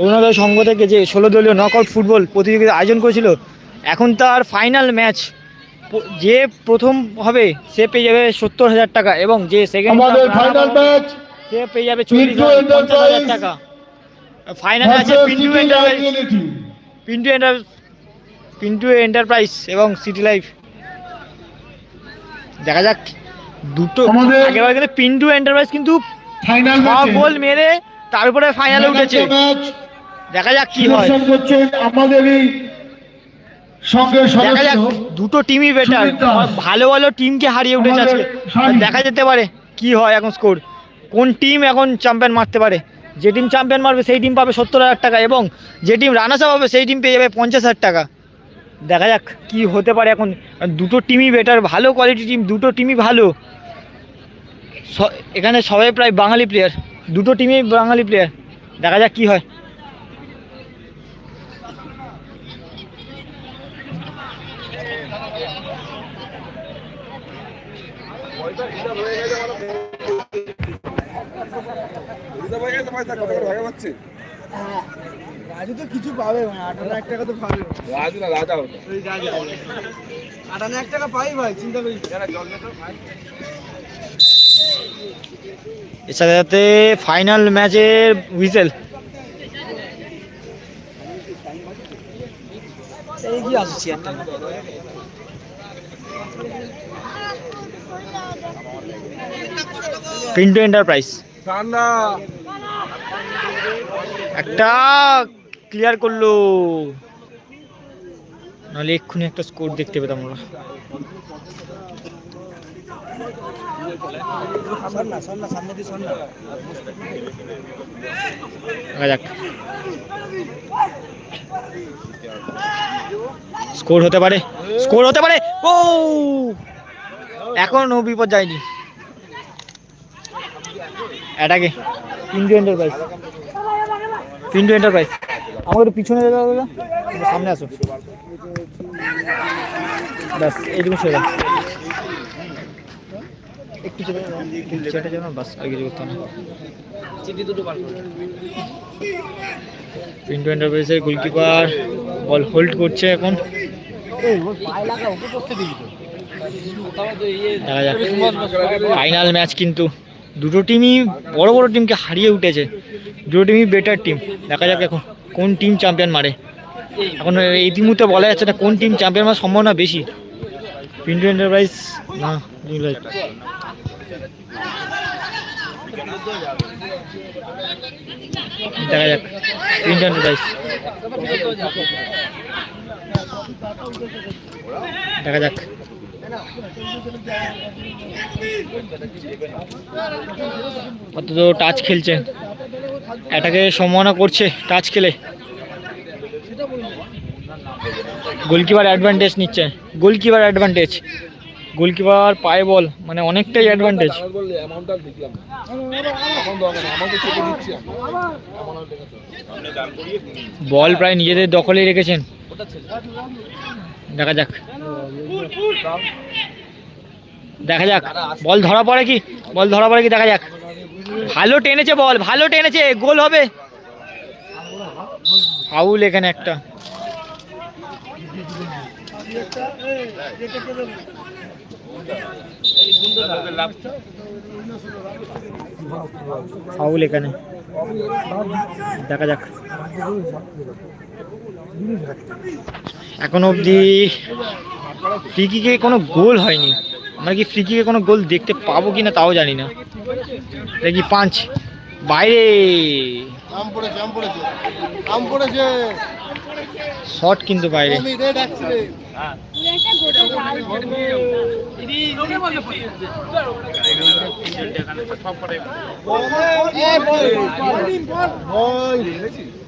অরুণোদয় সংঘ থেকে যে ষোলো দলীয় নকআউট ফুটবল প্রতিযোগিতা আয়োজন করেছিল এখন তার ফাইনাল ম্যাচ যে প্রথম হবে সে পেয়ে যাবে সত্তর হাজার টাকা এবং যে সেকেন্ড ফাইনাল ম্যাচ সে পেয়ে যাবে চল্লিশ হাজার টাকা। ফাইনালে আছে Pintu enterprise Pintu enter Pintu enterprise এবং সিটি লাইফ দেখা যাক দুটো আগেবার কিন্তু পিন্টু এন্টারপ্রাইজ কিন্তু ফাইনাল গোল মেরে তারপরে ফাইনালে উঠেছে। দেখা যাক কি হয়। করছেন সঙ্গে দুটো টিমই বেটার ভালো ভালো টিমকে হারিয়ে উঠেছে আজকে। দেখা যেতে পারে কি হয় এখন স্কোর কোন টিম এখন চ্যাম্পিয়ন মারতে পারে? যে টিম চ্যাম্পিয়ন মারবে সেই টিম পাবে সত্তর হাজার টাকা এবং যে টিম রানার্স আপ হবে সেই টিম পেয়ে যাবে পঞ্চাশ হাজার টাকা। দেখা যাক কি হতে পারে এখন। দুটো টিমই বেটার ভালো কোয়ালিটি টিম দুটো টিমই ভালো। এখানে সবাই প্রায় বাঙালি প্লেয়ার দুটো টিমই বাঙালি প্লেয়ার দেখা যাক কি হয়। রাজু তো কিছু পাবে মানে আটান্ন এক টাকা তো পাবে। রাজু না রাজা আটান্ন এক টাকা পাই ভাই চিন্তা করিস এর সাথে সাথে ফাইনাল ম্যাচের হুইসেল এই কি আসছি? একটা পিন্টু এন্টারপ্রাইজ একটা ক্লিয়ার করল। নাহলে এক্ষুনি একটা স্কোর দেখতে পেতাম আমরা। স্কোর হতে পারে। স্কোর হতে পারে। ও এখনও বিপদ যায়নি। এটাকে পিন্টু এন্টারপ্রাইজ পিন্টু এন্টারপ্রাইজ আমাকে একটু পিছনে যেতে হবে সামনে আসো। ব্যাস এইটুকু সরে। একটু চলে বাস আর কিছু করতে হবে না। পিন্টু এন্টারপ্রাইজের গোলকিপার বল হোল্ড করছে এখন। দেখা যাক। ফাইনাল ম্যাচ কিন্তু। দুটো টিমই বড় বড় টিমকে হারিয়ে উঠেছে। দুটো টিমই বেটার টিম দেখা যাক এখন কোন টিম চ্যাম্পিয়ন মারে। এখন এই বলা যাচ্ছে না কোন টিম চ্যাম্পিয়ন মারার সম্ভাবনা বেশি। পিন্টু এন্টারপ্রাইজ না দেখা যাক পিন্টু এন্টারপ্রাইজ দেখা যাক। অন্তত টাচ খেলছে। এটাকে সম্ভাবনা করছে টাচ খেলে। গোলকিপার অ্যাডভান্টেজ নিচ্ছে। গোলকিপার অ্যাডভান্টেজ গোলকিপার পায়ে বল মানে অনেকটাই অ্যাডভান্টেজ বল প্রায় নিজেদের দখলেই রেখেছেন। দেখা যাক। দেখা যাক। বল ধরা পড়ে কি? বল ধরা পড়ে কি? দেখা যাক। ভালো টেনেছে বল, ভালো টেনেছে। গোল হবে। ফাউল এখানে একটা। ফাউল এখানে। দেখা যাক। এখনও অবধি ফ্রিকিকে কোনো গোল হয়নি। আমরা কি ফ্রিকিকে কোনো গোল দেখতে পাবো কি না তাও জানি না। দেখি পাঁচ। বাইরে। আম পড়েছে আম পড়েছে। আম পড়েছে। শট কিন্তু বাইরে। Accident.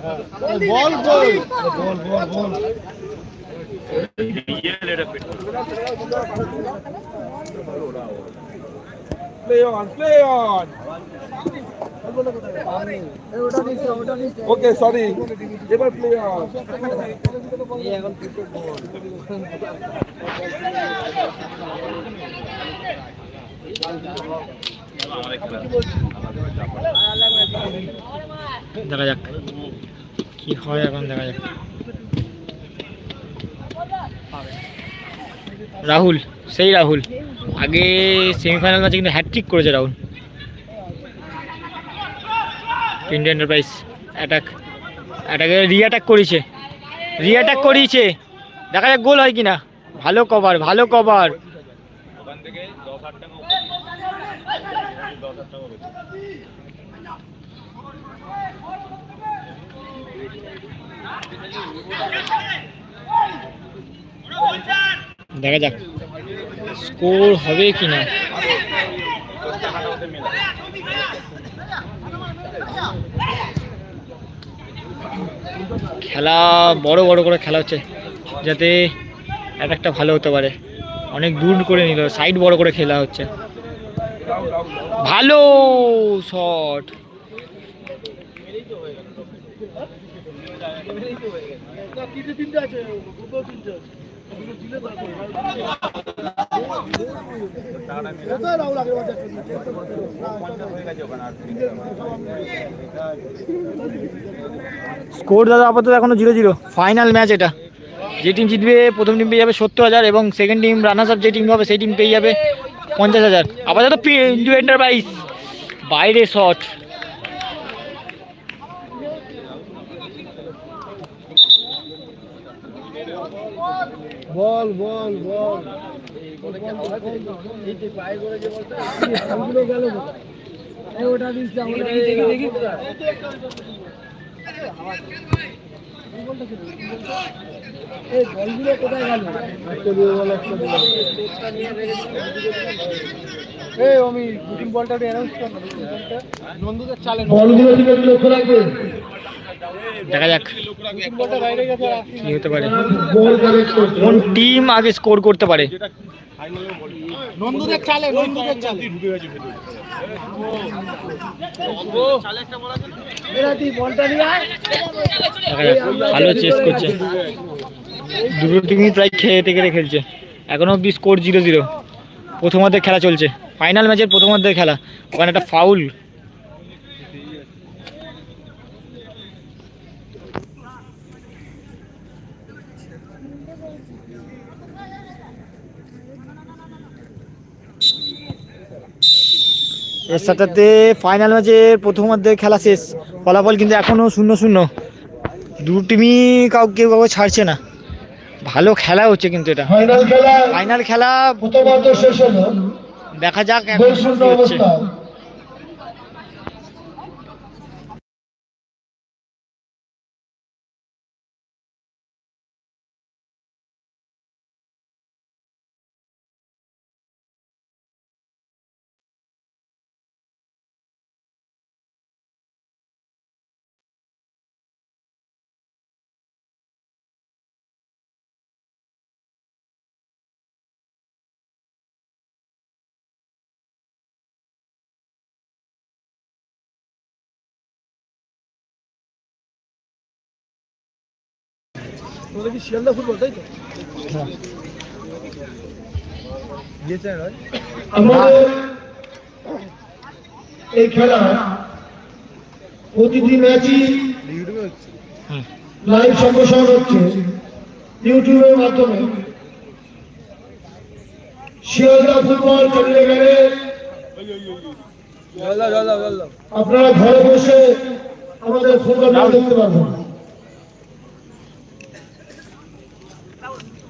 Ball ball ball ball ball play on play on okay sorry এবার প্লে অন দেখা যাক। কি হয় এখন, দেখা যাক। রাহুল, সেই রাহুল। আগে সেমিফাইনাল ম্যাচে কিন্তু হ্যাট্রিক করেছে রাহুল। ইন্ডিয়ান এন্টারপ্রাইজ অ্যাটাক অ্যাটাকে রিঅ্যাটাক করেছে। রিঅ্যাটাক করিয়েছে দেখা যাক গোল হয় কিনা। ভালো কভার ভালো কভার দেখা যাক। স্কোর হবে কিনা? খেলা বড় বড় করে খেলা হচ্ছে, যাতে এক একটা ভালো হতে পারে। অনেক দূর করে নিল সাইড বড় করে খেলা হচ্ছে। ভালো শট। স্কোর দাদা আপাতত এখনও জিরো জিরো। ফাইনাল ম্যাচ এটা। যে টিম জিতবে প্রথম টিম পেয়ে যাবে সত্তর হাজার এবং সেকেন্ড টিম রানার্স আপ যে টিম হবে সেই টিম পেয়ে যাবে পঞ্চাশ হাজার। আপাতত ইন্ডু এন্টারপ্রাইজ বাইরে শট। Ball ball ball. একটা দিয়ে বল একটা দিয়ে বল। এই আমি বুকিং বলটা অ্যানাউন্স কর। না নন্দুদের চালে বলগুলো দিকে লক্ষ্য রাখবেন দেখা যাক। কি হতে পারে? কোন টিম আগে স্কোর করতে পারে? নন্দুদের চালে নন্দুদের চালে। ঢুকে তুই বলটা নিয়ে আয়। দেখা যাক ভালো চেস করছে। দুটো টিমই প্রায় খেয়ে টেকে খেলছে। এখনও অব্দি স্কোর জিরো জিরো প্রথমার্ধের খেলা চলছে। ফাইনাল ম্যাচের প্রথমার্ধের খেলা। ওখানে একটা ফাউল এর সাথে ফাইনাল ম্যাচের প্রথমার্ধের খেলা শেষ। ফলাফল কিন্তু এখনও শূন্য শূন্য দু টিমই কাউকে কাউকে ছাড়ছে না। ভালো খেলা হচ্ছে কিন্তু এটা। ফাইনাল খেলা দেখা যাক এখন গোল কি শিয়ালদা ফুটবল তাই তো? এই খেলা প্রতিটি ম্যাচই লাইভ সম্প্রসারণ হচ্ছে ইউটিউবের মাধ্যমে। শিয়ালদা ফুটবল চলে গেলে আপনারা ঘরে বসে আমাদের ফুটবল দেখতে পারবেন ওই একশো টাকা আছে একশো আছে নিরানব্বই টাকা রাখ পুরো না। এক- এটা একশো আসবে ওটা। এদিকে দে। হতেই পারে এত টাকা তো কোনো ধর্মী একবারে আমাদের আমাদের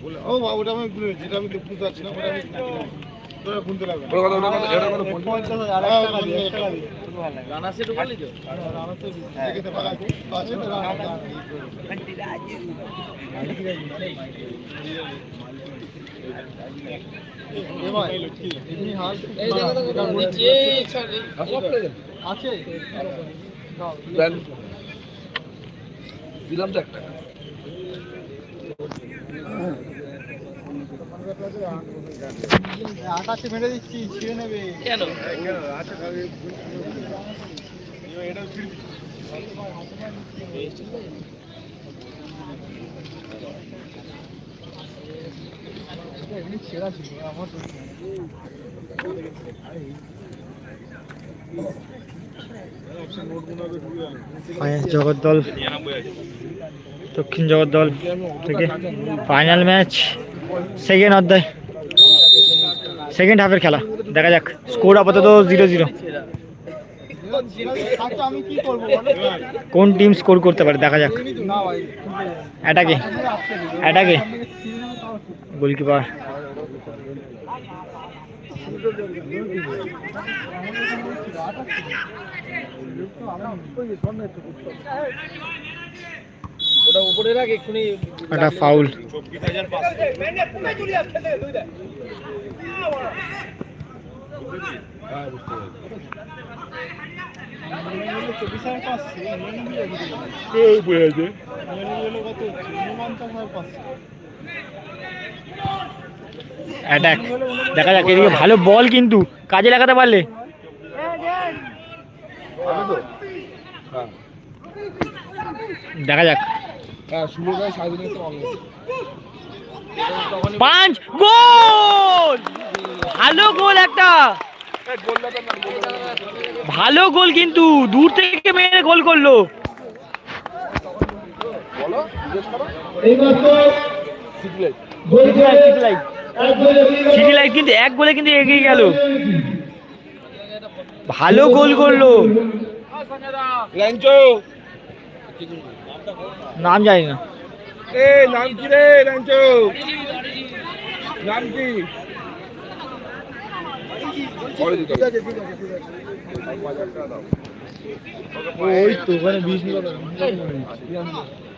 ও বাবা, ওটা আমি গুনে যেটা আমি বুঝতে পারছি না ওটা আমি তোরা গুনতে লাগবে ওটা কথা ওটা কথা এটা কথা পঞ্চাশ হ্যাঁ, একটা তো, পেয়ে আছে। দিলাম তো একটা। আকাশে মেরে দিচ্ছি ছিঁড়ে নেবে কেন জগদ্দল। দক্ষিণ জগদ্দল থেকে ফাইনাল ম্যাচ সেকেন্ড অধ্যায়, সেকেন্ড হাফের খেলা। দেখা যাক স্কোর আপাতত জিরো জিরো আচ্ছা আমি কি করব বলো কোন টিম স্কোর করতে পারে, দেখা যাক। অ্যাটাকে অ্যাটাকে গোলকিপার ওটা উপরে রাখ এক্ষুনি একটা ফাউল অ্যাটাক দেখা যাক এদিকে ভালো বল কিন্তু। কাজে লাগাতে পারলে। দেখা যাক। পাঁচ গোল! ভালো গোল একটা। ভালো গোল কিন্তু দূর থেকে মেরে গোল করল। সিটি লাইট কিন্তু এক গোলে কিন্তু এগিয়ে গেল। ভালো গোল করল। নাম জানি না। এ নাম কি রে নাম কি?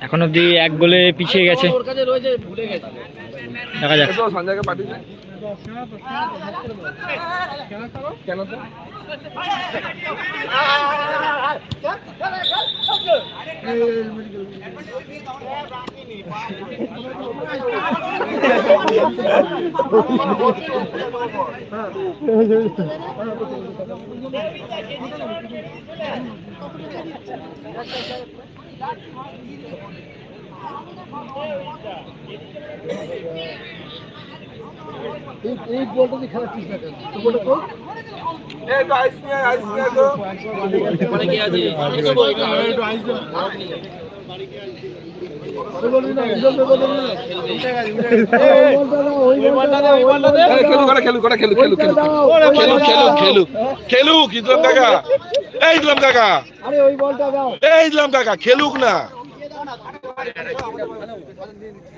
এখন অব্দি এক গোলে পিছিয়ে গেছে। দেখা যাক। এসো সঞ্জয়কে পাঠিয়েছে কেন তো এই বলটা দিয়ে না তো বলটা তো তো। খেলু করে খেলু করে খেলু খেলু খেলু খেলু খেলু খেলু খেলু ইসলাম কাকা। এই ইসলাম কাকা। আরে ওই বলটা দাও। এই ইসলাম কাকা খেলুক না।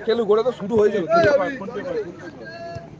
খেলু করে তো শুরু হয়ে যাবে।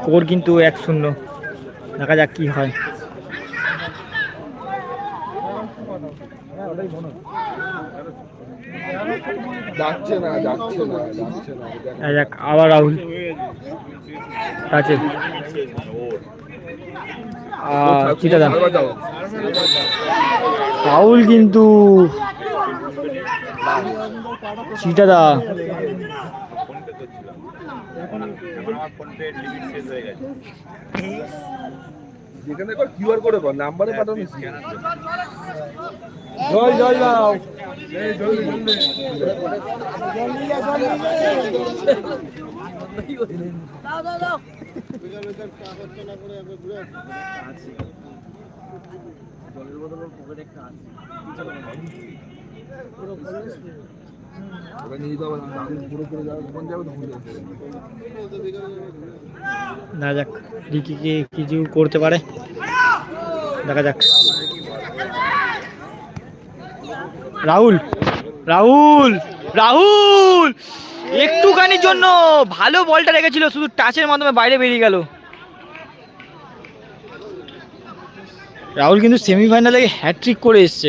স্কোর কিন্তু এক শূন্য। দেখা যাক কি হয়। যাক আবার রাহুল। আছে চিটা দাম আরেকবার দাও। রাহুল কিন্তু চিটা দা যেখানে কর কিউআর কোডে কর নাম্বারে পাঠানো জয় জয় দাও ওটা নিয়ে যাব না আমি পুরো করে যাব তখন যাবে তখন যাবে। দেখা যাক রিকি কে কিছু করতে পারে। দেখা যাক। রাহুল রাহুল রাহুল! একটুখানির জন্য ভালো বলটা রেখেছিল শুধু টাচের মাধ্যমে বাইরে বেরিয়ে গেল। রাহুল কিন্তু সেমিফাইনালে হ্যাট্রিক করে এসছে।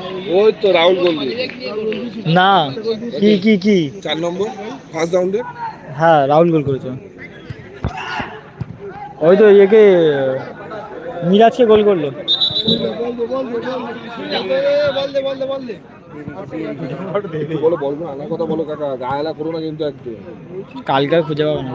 ওই তো রাহুল গোলদি না কি কি কি? চার নম্বর ফার্স্ট রাউন্ডে হ্যাঁ রাহুল গোল করেছে। ওই তো একে মিরাজকে গোল করল। কালকে আর খুঁজে পাবো না।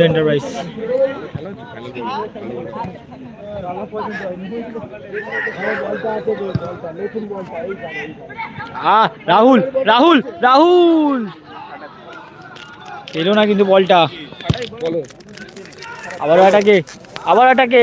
এন্টারপ্রাইজ রাহুল রাহুল রাহুল! এলো না কিন্তু বলটা। বলো আবার আটাকে আবার আটাকে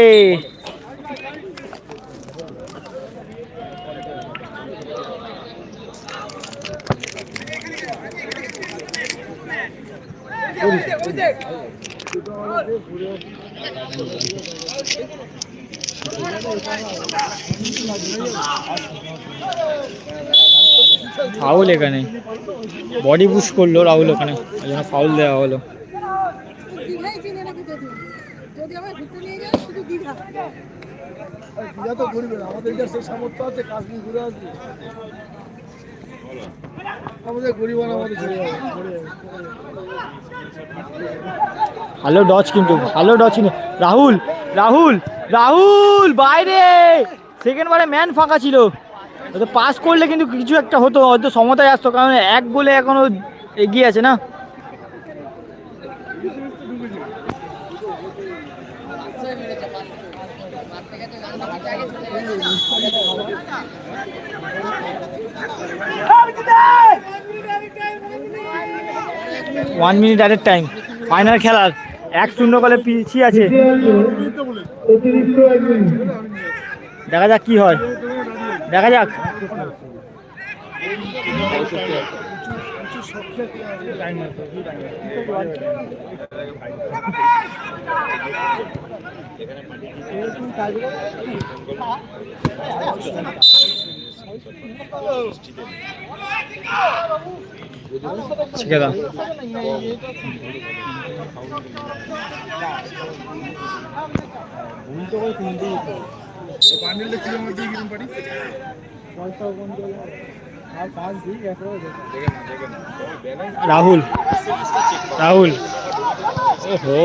ফাউল এখানে। বডি পুশ করল রাহুল ওখানে ওই জন্য ফাউল দেওয়া হলো। না আমাদের কাছে সামর্থ্য আছে, কাশ্মীর ঘুরে আসবে। ভালো ডচ কিন্তু। ভালো ডচ কিন্তু। রাহুল রাহুল রাহুল, বাইরে! সেকেন্ড বারে ম্যান ফাঁকা ছিল। হয়তো পাস করলে কিন্তু কিছু একটা হতো, হয়তো সমতায় আসতো, কারণ এক বলে এখনও এগিয়ে আছে না? One minute at time final খেলার। এক শূন্য গোলে পিছিয়ে আছে। দেখা যাক কি হয়। দেখা যাক। রাহুল। রাহুল। ওহো।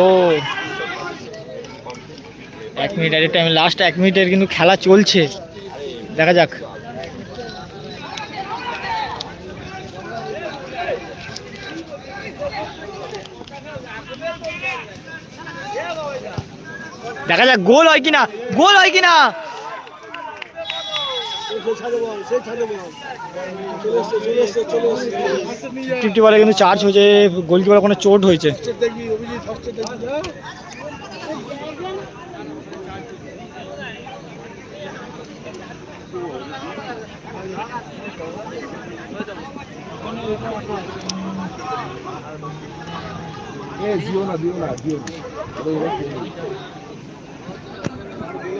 এক মিনিট এর টাইম লাস্ট এক মিনিটের কিন্তু খেলা চলছে। দেখা যাক। দেখা যাক, গোল হয় কিনা, গোল হয় কিনা? ফিফটি বলে কিন্তু চার্জ হয়েছে গোলকিপার কোনো চোট হয়েছে। দিও না দিও না, দিও না ওটা এবার খেয়ে নিই। আর দিবা কিছু এ কোচি না সভাপতি কোটিপতি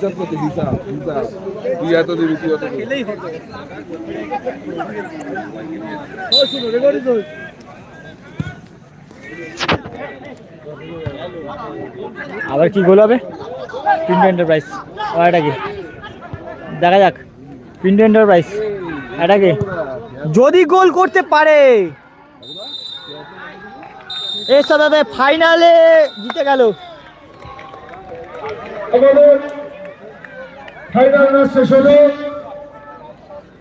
হিসাব করতে হিসাব হিসাব তুই এত দিবি তুই এত আবার কি গোল হবে? পিন্টু এন্টারপ্রাইজ ও এটা কি? দেখা যাক। পিন্টু এন্টারপ্রাইজ এটা কি? যদি গোল করতে পারে। এর সাথে ফাইনালে জিতে গেল। আমাদের ফাইনাল ম্যাচ শেষ হলো।